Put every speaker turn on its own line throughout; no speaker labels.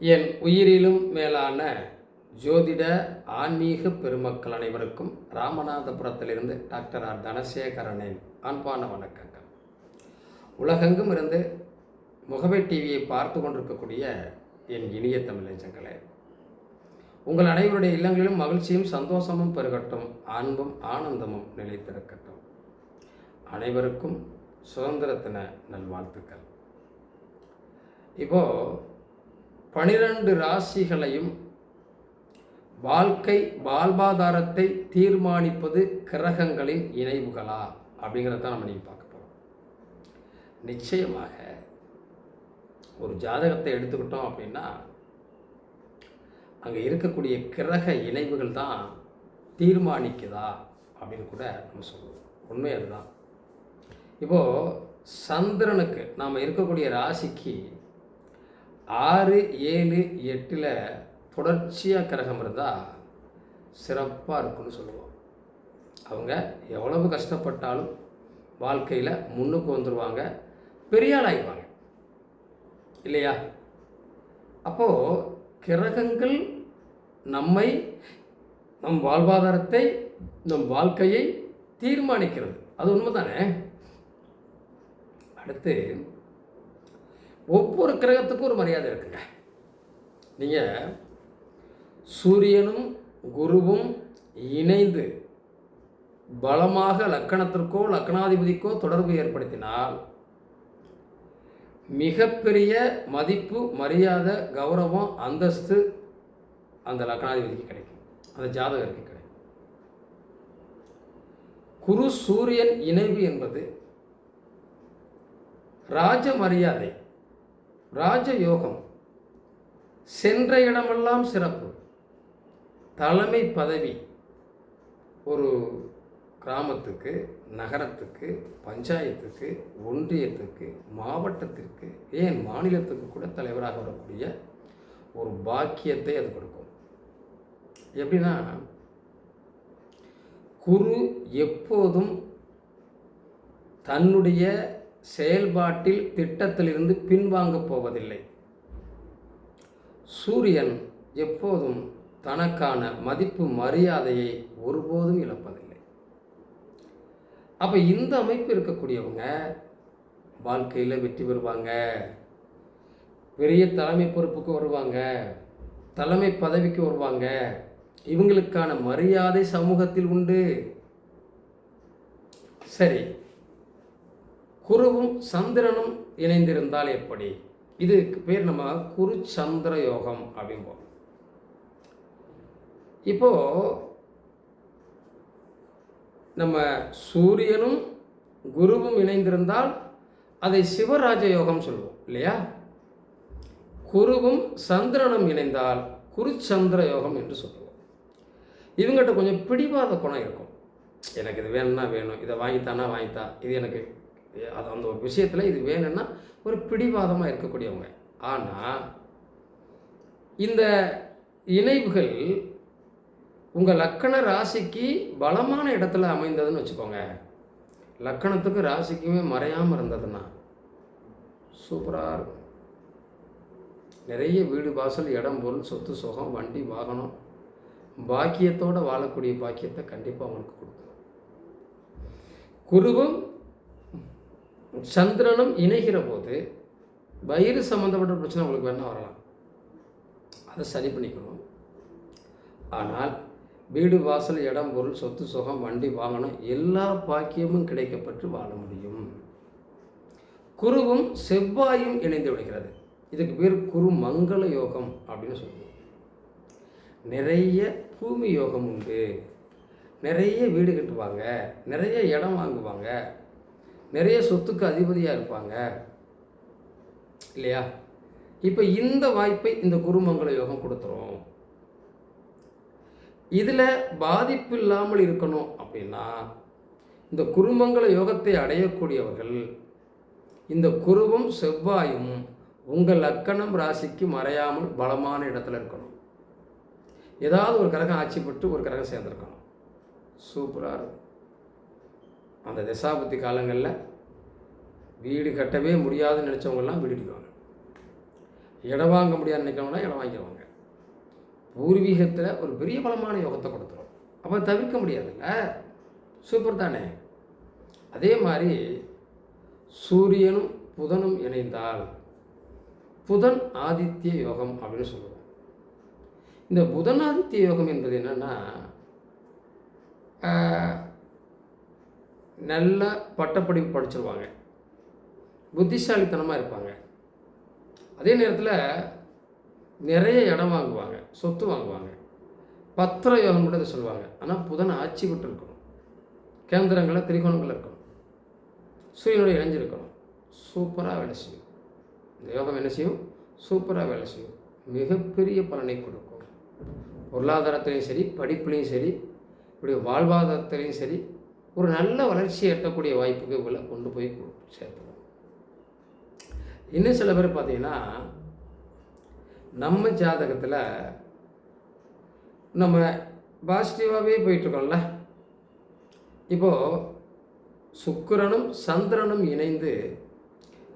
என் உயிரிலும் மேலான ஜோதிட ஆன்மீக பெருமக்கள் அனைவருக்கும் ராமநாதபுரத்திலிருந்து டாக்டர் ஆர். தனசேகரனின் அன்பான வணக்கங்கள். உலகெங்கும் இருந்து முகவை டிவியை பார்த்து கொண்டிருக்கக்கூடிய என் இனிய தமிழஞ்சங்களே உங்கள் அனைவருடைய இல்லங்களிலும் மகிழ்ச்சியும் சந்தோஷமும் பெருகட்டும் அன்பும் ஆனந்தமும் நிலைத்திருக்கட்டும். அனைவருக்கும் சுதந்திரத்தின நல்வாழ்த்துக்கள். இப்போது பனிரெண்டு ராசிகளையும் வாழ்க்கை வாழ்வாதாரத்தை தீர்மானிப்பது கிரகங்களின் இணைவுகளா? அப்படிங்கிறத தான் நம்ம நீங்கள் பார்க்க போகிறோம் நிச்சயமாக ஒரு ஜாதகத்தை எடுத்துக்கிட்டோம் அப்படின்னா அங்கே இருக்கக்கூடிய கிரக இணைவுகள் தான் தீர்மானிக்குதா அப்படின்னு கூட நம்ம சொல்லுவோம் உண்மை அதுதான். இப்போது சந்திரனுக்கு நாம் இருக்கக்கூடிய ராசிக்கு ஆறு ஏழு எட்டில் தொடர்ச்சியாக கிரகம் இருந்தால் சிறப்பாக இருக்குன்னு சொல்லுவோம். அவங்க எவ்வளவு கஷ்டப்பட்டாலும் வாழ்க்கையில் முன்னுக்கு வந்துடுவாங்க பெரிய ஆகிடுவாங்க இல்லையா? அப்போது கிரகங்கள் நம்மை நம் வாழ்வாதாரத்தை நம் வாழ்க்கையை தீர்மானிக்கிறது. அது உண்மை தானே அடுத்து ஒவ்வொரு கிரகத்துக்கும் ஒரு மரியாதை இருக்குங்க. நீங்கள் சூரியனும் குருவும் இணைந்து பலமாக லக்கணத்திற்கோ லக்கணாதிபதிக்கோ தொடர்பு ஏற்படுத்தினால் மிகப்பெரிய மதிப்பு மரியாதை கௌரவம் அந்தஸ்து அந்த லக்கணாதிபதிக்கு கிடைக்கும். அந்த ஜாதகருக்கு கிடைக்கும். குரு சூரியன் இணைவு என்பது ராஜ மரியாதை ராஜயோகம். சென்ற இடமெல்லாம் சிறப்பு. தலைமை பதவி ஒரு கிராமத்துக்கு நகரத்துக்கு பஞ்சாயத்துக்கு ஒன்றியத்துக்கு மாவட்டத்திற்கு ஏன் மாநிலத்துக்கு கூட தலைவராக வரக்கூடிய ஒரு பாக்கியத்தை அது கொடுக்கும். எப்படின்னா குரு எப்போதும் தன்னுடைய செயல்பாட்டில் திட்டத்திலிருந்து பின்வாங்கப் போவதில்லை. சூரியன் எப்போதும் தனக்கான மதிப்பு மரியாதையை ஒருபோதும் இழப்பதில்லை. அப்போ இந்த அமைப்பு இருக்கக்கூடியவங்க வாழ்க்கையில் வெற்றி பெறுவாங்க. பெரிய தலைமை பொறுப்புக்கு வருவாங்க. தலைமை பதவிக்கு வருவாங்க. இவங்களுக்கான மரியாதை சமூகத்தில் உண்டு. சரி குருவும் சந்திரனும் இணைந்திருந்தால் எப்படி? இதுக்கு பேர் நம்ம குரு சந்திர யோகம் அப்படிம்போம். இப்போ நம்ம சூரியனும் குருவும் இணைந்திருந்தால் அதை சிவராஜ யோகம் சொல்லுவோம் இல்லையா? குருவும் சந்திரனும் இணைந்தால் குருச்சந்திர யோகம் என்று சொல்லுவோம் இவங்ககிட்ட கொஞ்சம் பிடிவாத குணம் இருக்கும். எனக்கு இது வேணும்னா வேணும் இதை வாங்கித்தானா வாங்கித்தா இது எனக்கு அது அந்த ஒரு விஷயத்தில் இது வேணும்னா ஒரு பிடிவாதமாக இருக்கக்கூடியவங்க. ஆனால் இந்த இணைவுகள் உங்கள் லக்கண ராசிக்கு பலமான இடத்துல அமைந்ததுன்னு வச்சுக்கோங்க. லக்கணத்துக்கு ராசிக்குமே மறையாமல் இருந்ததுன்னா சூப்பராக இருக்கும். நிறைய வீடு வாசல் இடம் பொருள் சொத்து சுகம் வண்டி வாகனம் பாக்கியத்தோடு வாழக்கூடிய பாக்கியத்தை கண்டிப்பாக அவங்களுக்கு கொடுக்கும். குருவும் சந்திரனும் இணைகிற போது வயிறு சம்மந்தப்பட்ட பிரச்சனை உங்களுக்கு வேணால் வரலாம். அதை சரி பண்ணிக்கணும். ஆனால் வீடு வாசல் இடம் பொருள் சொத்து சுகம் வண்டி வாகனம் எல்லா பாக்கியமும் கிடைக்கப்பட்டு வாழ முடியும். குருவும் செவ்வாயும் இணைந்து விடுகிறது. இதுக்கு பேர் குரு மங்கள யோகம் அப்படின்னு சொல்லுவோம். நிறைய பூமி யோகம் உண்டு. நிறைய வீடு கட்டுவாங்க. நிறைய இடம் வாங்குவாங்க. நிறைய சொத்துக்கு அதிபதியாக இருப்பாங்க. இல்லையா? இப்போ இந்த வாய்ப்பை இந்த குருமங்கள யோகம் கொடுத்துரும். இதில் பாதிப்பு இல்லாமல் இருக்கணும் அப்படின்னா இந்த குருமங்கள யோகத்தை அடையக்கூடியவர்கள் இந்த குருவும் செவ்வாயும் உங்கள் லக்கணம் ராசிக்கு மறையாமல் பலமான இடத்துல இருக்கணும். ஏதாவது ஒரு கிரகம் ஆட்சி பெற்று ஒரு கிரகம் சேர்ந்துருக்கணும். சூப்பராக இருக்கும். அந்த தசாபுத்தி காலங்களில் வீடு கட்டவே முடியாதுன்னு நினச்சவங்கெல்லாம் வீடு கட்டுவாங்க இடம் வாங்க முடியாதுன்னு நினைக்கிறவங்கன்னா இடம் வாங்கிடுவாங்க. பூர்வீகத்தில் ஒரு பெரிய பலமான யோகத்தை கொடுத்துரும். அப்போ தவிர்க்க முடியாதுல்ல? சூப்பர் தானே? அதே மாதிரி சூரியனும் புதனும் இணைந்தால் புதன் ஆதித்ய யோகம் அப்படின்னு சொல்லுவோம். இந்த புதன் ஆதித்ய யோகம் என்பது என்னென்னா நல்ல பட்டப்படிப்பு படிச்சிருவாங்க. புத்திசாலித்தனமாக இருப்பாங்க. அதே நேரத்தில் நிறைய இடம் வாங்குவாங்க சொத்து வாங்குவாங்க. பத்திர யோகம் கூட இதை சொல்லுவாங்க. ஆனால் புதன் ஆட்சி விட்டு இருக்கணும். கேந்திரங்களில் திரிகோணங்களில் இருக்கணும். சூரியனோட இணைஞ்சிருக்கணும் சூப்பராக வேலை செய்யும். இந்த யோகம் என்ன செய்யும்? சூப்பராக வேலை செய்யும். மிகப்பெரிய பலனை கொடுக்கும். பொருளாதாரத்திலையும் சரி படிப்புலேயும் சரி இப்படி வாழ்வாதாரத்துலேயும் சரி ஒரு நல்ல வளர்ச்சி எட்டக்கூடிய வாய்ப்புக்கு இவ்வளோ கொண்டு போய் சேர்த்துவோம் இன்னும் சில பேர் பார்த்தீங்கன்னா நம்ம ஜாதகத்தில் நம்ம பாசிட்டிவாகவே போயிட்டுருக்கோம்ல. இப்போது சுக்கரனும் சந்திரனும் இணைந்து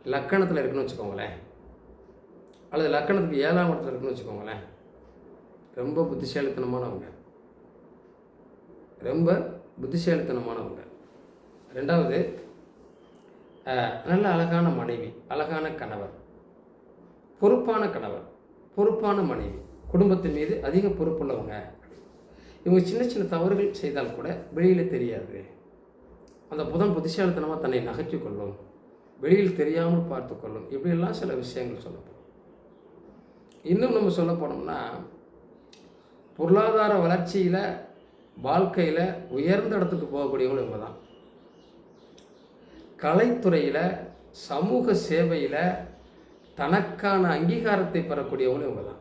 லக்கணத்தில் இருக்குன்னு வச்சுக்கோங்களேன். அல்லது லக்கணத்துக்கு ஏழாம் இடத்துல இருக்குன்னு வச்சுக்கோங்களேன். ரொம்ப புத்திசாலித்தனமானவங்க. ரொம்ப புத்திசாலித்தனமானவங்க. ரெண்டாவது நல்ல அழகான மனைவி அழகான கணவர் பொறுப்பான கணவர் பொறுப்பான மனைவி குடும்பத்தின் மீது அதிக பொறுப்புள்ளவங்க. இவங்க சின்ன சின்ன தவறுகள் செய்தால் கூட வெளியில் தெரியாது. அந்த புதன் புத்திசாலித்தனமாக தன்னை நகைச்சிக் கொள்ளும் வெளியில் தெரியாமல் பார்த்து கொள்ளும் இப்படியெல்லாம் சில விஷயங்கள் சொல்லப்படும். இன்னும் நம்ம சொல்ல போனோம்னா பொருளாதார வளர்ச்சியில் வாழ்க்கையில் உயர்ந்த இடத்துக்கு போகக்கூடியவங்களும் இவங்க தான் கலைத்துறையில் சமூக சேவையில் தனக்கான அங்கீகாரத்தை பெறக்கூடியவங்களும் இவங்க தான்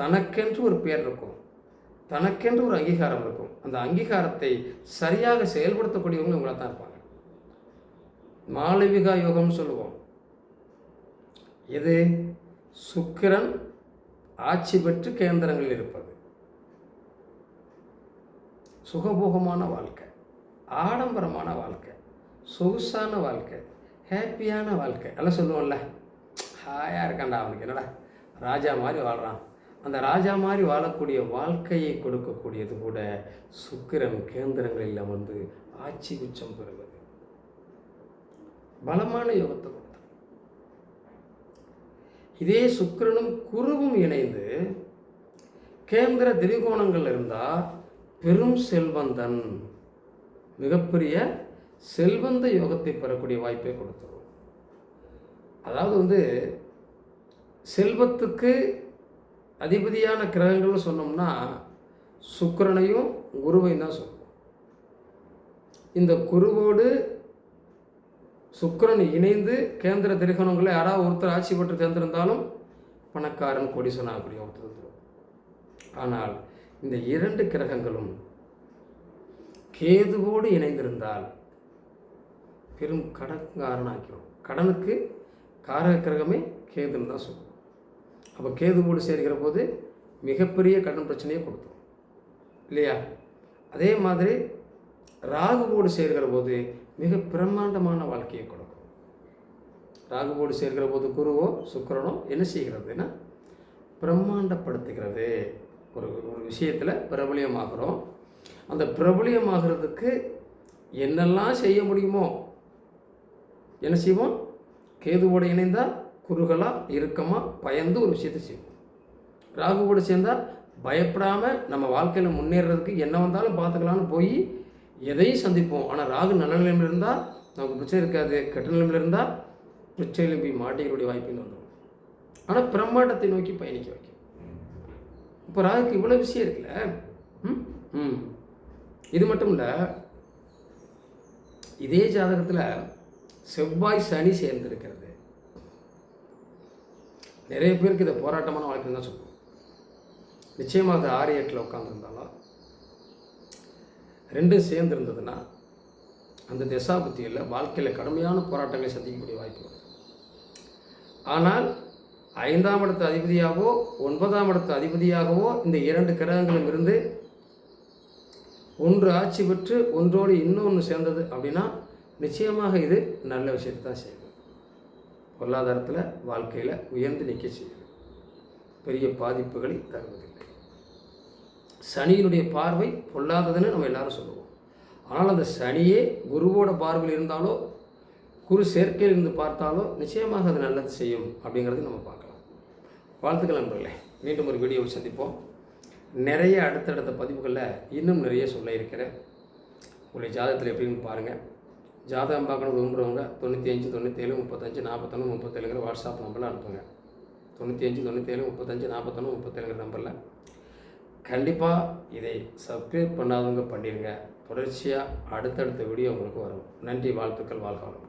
தனக்கென்று ஒரு பேர் இருக்கும். தனக்கென்று ஒரு அங்கீகாரம் இருக்கும். அந்த அங்கீகாரத்தை சரியாக செயல்படுத்தக்கூடியவங்களும் இவங்கள தான் இருப்பாங்க. மாளவிகா யோகம்னு சொல்லுவோம். இது சுக்கிரன் ஆட்சி பெற்று கேந்திரங்களில் இருப்பது. சுகபோகமான வாழ்க்கை ஆடம்பரமான வாழ்க்கை சொகுசான வாழ்க்கை ஹாப்பியான வாழ்க்கை. எல்லாம் சொல்லுவோம்ல. ஹாயாக இருக்கான்டா அவனுக்கு. என்னடா? ராஜா மாதிரி வாழ்கிறான் அந்த ராஜா மாதிரி வாழக்கூடிய வாழ்க்கையை கொடுக்கக்கூடியது கூட சுக்கிரன் கேந்திரங்களில் வந்து ஆட்சி உச்சம் பெறுவது. பலமான யோகத்தை கொடுத்தது இதே சுக்கிரனும் குருவும் இணைந்து கேந்திர திரிகோணங்கள் இருந்தால் பெரும் செல்வந்தன் மிகப்பெரிய செல்வந்த யோகத்தை பெறக்கூடிய வாய்ப்பை கொடுத்துரும். அதாவது வந்து செல்வத்துக்கு அதிபதியான கிரகங்கள்னு சொன்னோம்னா சுக்கரனையும் குருவையும் தான் சொல்லுவோம் இந்த குருவோடு சுக்கரன் இணைந்து கேந்திர திரிகோணங்களை யாராவது ஒருத்தர் ஆட்சி பெற்று தேர்ந்திருந்தாலும் பணக்காரன் கொடிசனாக அப்படி ஒருத்தர் ஆனால் இந்த இரண்டு கிரகங்களும் கேதுவோடு இணைந்திருந்தால் பெரும் கடன்காரனாக்கிறோம். கடனுக்கு காரக கிரகமே கேதுன்னு தான் சொல்லுவோம் அப்போ கேதுவோடு சேர்க்கிற போது மிகப்பெரிய கடன் பிரச்சனையை கொடுத்தோம். இல்லையா? அதே மாதிரி ராகுவோடு சேர்கிற போது மிக பிரம்மாண்டமான வாழ்க்கையை கொடுக்கும். ராகுவோடு சேர்கிற போது குருவோ சுக்கரனோ என்ன செய்கிறதுன்னா பிரம்மாண்டப்படுத்துகிறது. ஒரு ஒரு விஷயத்தில் பிரபலியமாகிறோம். அந்த பிரபலியமாகிறதுக்கு என்னெல்லாம் செய்ய முடியுமோ என்ன செய்வோம்? கேதுவோடு இணைந்தால் குறுகலாக இறுக்கமாக பயந்து ஒரு விஷயத்தை செய்வோம். ராகுவோடு சேர்ந்தால் பயப்படாமல் நம்ம வாழ்க்கையில் முன்னேறதுக்கு என்ன வந்தாலும் பார்த்துக்கலான்னு போய் எதையும் சந்திப்போம். ஆனால் ராகு நல்ல நிலைமையில் இருந்தால் நமக்கு பிரச்சனை இருக்காது. கெட்ட நிலைமையில் இருந்தால் பிரச்சனையில் போய் மாட்டிக்கக்கூடிய வாய்ப்புன்னு வந்துடும் ஆனால் பிரம்மாண்டத்தை நோக்கி பயணிக்க வைக்கும். இப்போ ராகுக்கு இவ்வளோ விஷயம் இருக்குல்ல? ம்? ம். இது மட்டும் இல்லை இதே ஜாதகத்தில் செவ்வாய் சனி சேர்ந்திருக்கிறது. நிறைய பேருக்கு இதை போராட்டமான வாழ்க்கை தான் சொல்லுவோம் நிச்சயமாக அது ஆறு எட்டில் உட்காந்துருந்தாலும் ரெண்டும் சேர்ந்து இருந்ததுன்னா அந்த திசாபுத்தியில் வாழ்க்கையில் கடுமையான போராட்டங்களை சந்திக்கக்கூடிய வாய்ப்பு ஆனால் ஐந்தாம் இடத்து அதிபதியாகவோ ஒன்பதாம் இடத்து அதிபதியாகவோ இந்த இரண்டு கிரகங்களும் இருந்து ஒன்று ஆட்சி பெற்று ஒன்றோடு இன்னொன்று சேர்ந்தது அப்படின்னா நிச்சயமாக இது நல்ல விஷயத்தை தான் செய்யும். பொருளாதாரத்தில் வாழ்க்கையில் உயர்ந்து நிற்க செய்யும். பெரிய பாதிப்புகளை தருவதில்லை. சனியினுடைய பார்வை பொல்லாததுன்னு நம்ம எல்லாரும் சொல்லுவோம். ஆனால் அந்த சனியே குருவோட பார்வையில் இருந்தாலோ குரு சேர்க்கையில் இருந்து பார்த்தாலோ நிச்சயமாக அது நல்லது செய்யும் அப்படிங்கிறது நம்ம பார்க்கலாம். வாழ்த்துக்கள் நண்பர்களே. மீண்டும் ஒரு வீடியோவை சந்திப்போம். நிறைய அடுத்தடுத்த பதிவுகளில் இன்னும் நிறைய சொல்ல இருக்கிறேன். உங்களுடைய ஜாதகத்தில் எப்படின்னு பாருங்கள் ஜாதகம் பார்க்கணும் விரும்புகிறவங்க தொண்ணூற்றி அஞ்சு தொண்ணூற்றேழு முப்பத்தஞ்சு நாற்பத்தொன்று முப்பத்தேழுங்கிற வாட்ஸ்அப் நம்பரில் அனுப்புங்க. தொண்ணூற்றி அஞ்சு தொண்ணூற்றேழு முப்பத்தஞ்சு நாற்பத்தொன்று முப்பத்தேழுங்கிற நம்பரில் கண்டிப்பாக இதை சப்ஸ்கிரைப் பண்ணாதவங்க பண்ணிடுங்க தொடர்ச்சியாக அடுத்தடுத்த வீடியோ உங்களுக்கு வரும். நன்றி வாழ்த்துக்கள் வாழ்க்கணும்